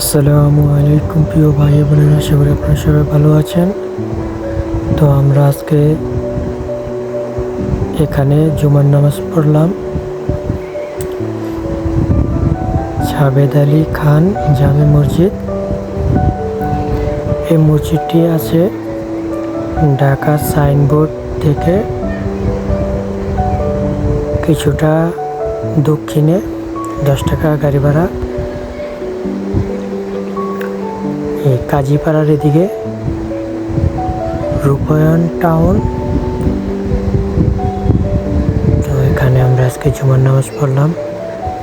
আসসালামু আলাইকুম প্রিয় ভাই বোনেরা, আশা করি আপনারা সবাই ভালো আছেন। তো আমরা আজকে এখানে জুমার নামাজ পড়লাম। ছাবেদ আলী খান জামে মসজিদ। এই মসজিদটি আছে ঢাকা সাইনবোর্ড থেকে কিছুটা দক্ষিণে দশ টাকা গাড়ি ভাড়া। এই কাজীপাড়ার এদিকে রূপায়ণ টাউন। তো এখানে আমরা আজকে জুমার নামাজ পড়লাম।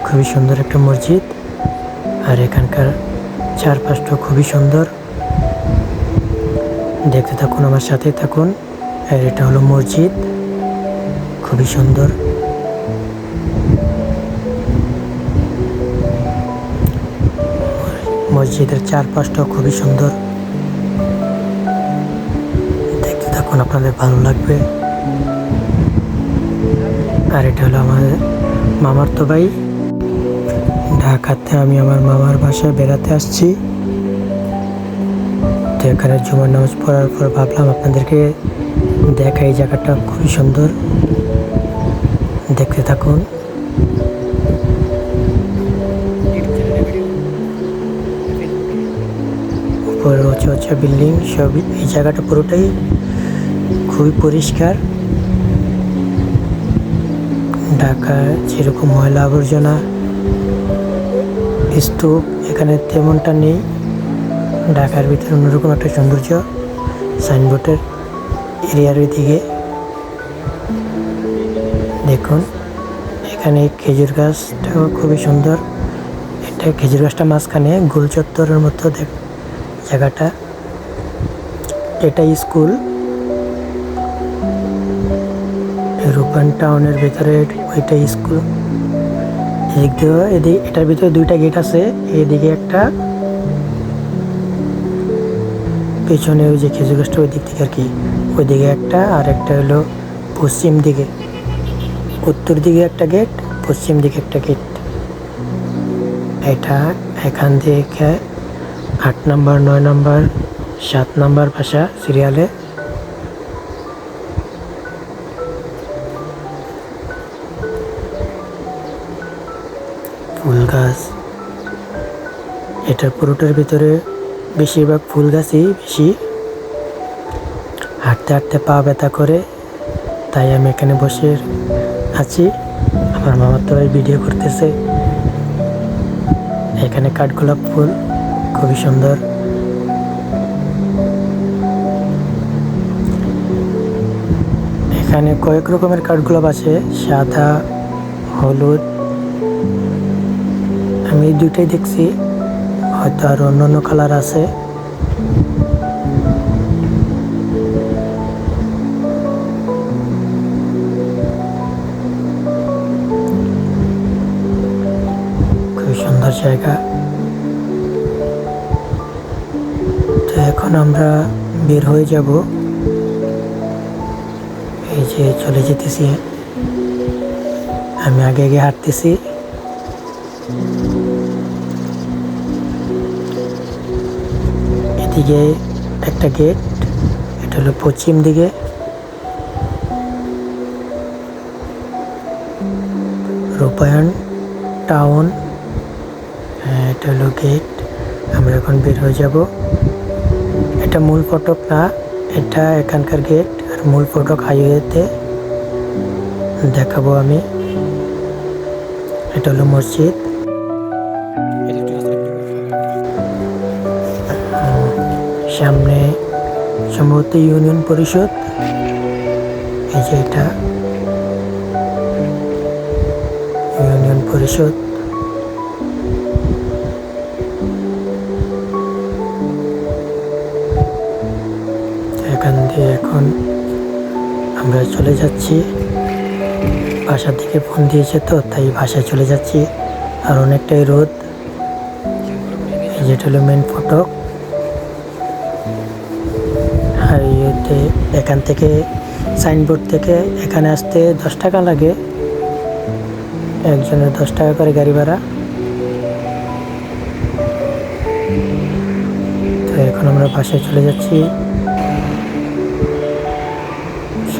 খুবই সুন্দর একটা মসজিদ। আর এখানকার চারপাশটা খুবই সুন্দর। দেখতে থাকুন, আমার সাথে থাকুন। আর এটা হলো মসজিদ। খুবই সুন্দর। মসজিদের চারপাশটাও খুবই সুন্দর। দেখতে থাকুন, আপনাদের ভালো লাগবে। আর এটা হলো আমাদের মামার তো ভাই ঢাকাতে আমি আমার মামার বাসায় বেড়াতে আসছি। তো এখানে জুমার নামাজ পড়ার পর ভাবলাম আপনাদেরকে দেখা এই জায়গাটা খুবই সুন্দর। দেখতে থাকুন। উঁচু উঁচু বিল্ডিং, সব এই জায়গাটা পুরোটাই খুবই পরিষ্কার। ঢাকার যেরকম ময়লা আবর্জনা, স্তূপ, এখানে তেমনটা নেই। ঢাকার ভিতরে অন্যরকম একটা সৌন্দর্য, সাইনবোর্ডের এরিয়ার দিকে দেখুন, এখানে খেজুর গাছটাও খুবই সুন্দর। এটা খেজুর গাছটা মাঝখানে গোল চত্বরের মতো দেখ জায়গাটা। এটা স্কুল। রূপান টাউনের ভেতরে ওইটা স্কুল। এদিক এটার ভিতরে দুইটা গেট আছে। এদিকে একটা। পেছনে ওই যে খেজুর গাছটা ওই দিক থেকে আর কি। ওই দিকে একটা আর একটা হলো পশ্চিম দিকে। উত্তর দিকে একটা গেট, পশ্চিম দিকে একটা গেট। এটা এখান থেকে আট নাম্বার, নয় নাম্বার, সাত নাম্বার ভাষা সিরিয়ালে ফুল গাছ। এটার পুরোটার ভিতরে বেশিরভাগ ফুল গাছই বেশি। হাঁটতে হাঁটতে পা ব্যথা করে, তাই আমি এখানে বসে আছি। আমার মামার তো ভিডিও করতেছে। এখানে কাঠগোলাপ ফুল। খুবই সুন্দর। এখানে কয়েক রকমের কাঠগোলাপ আছে, সাদা, হলুদ। আমি দুইটাই দেখছি, হয়তো আর অন্য অন্য কালার আছে। খুবই সুন্দর জায়গা। আমরা বের হয়ে যাব। এই যে চলে যেতেছি। আমি আগে আগে হাঁটতেছি। এদিকে একটা গেট এটা হলো পশ্চিম দিকে। রূপায়ণ টাউন হ্যাঁ, এটা হলো গেট। আমরা এখন বের হয়ে যাব। এটা মূল ফটক না, এটা এখানকার গেট আর মূল ফটক হাইওয়েতে। দেখাবো আমি। এটা হলো মসজিদ। সামনে সম্ভবত ইউনিয়ন পরিষদ। এই যে এটা। ইউনিয়ন পরিষদ। এখান দিয়ে এখন আমরা চলে যাচ্ছি। বাসার দিকে ফোন দিয়েছে তো, তাই বাসায় চলে যাচ্ছি। আর অনেকটাই রোদ। যেটা হলো মেন ফটক হাইওয়েতে এখান থেকে সাইনবোর্ড থেকে এখানে আসতে দশ টাকা লাগে। একজনের দশ টাকা করে গাড়ি ভাড়া। তো এখন আমরা বাসায় চলে যাচ্ছি।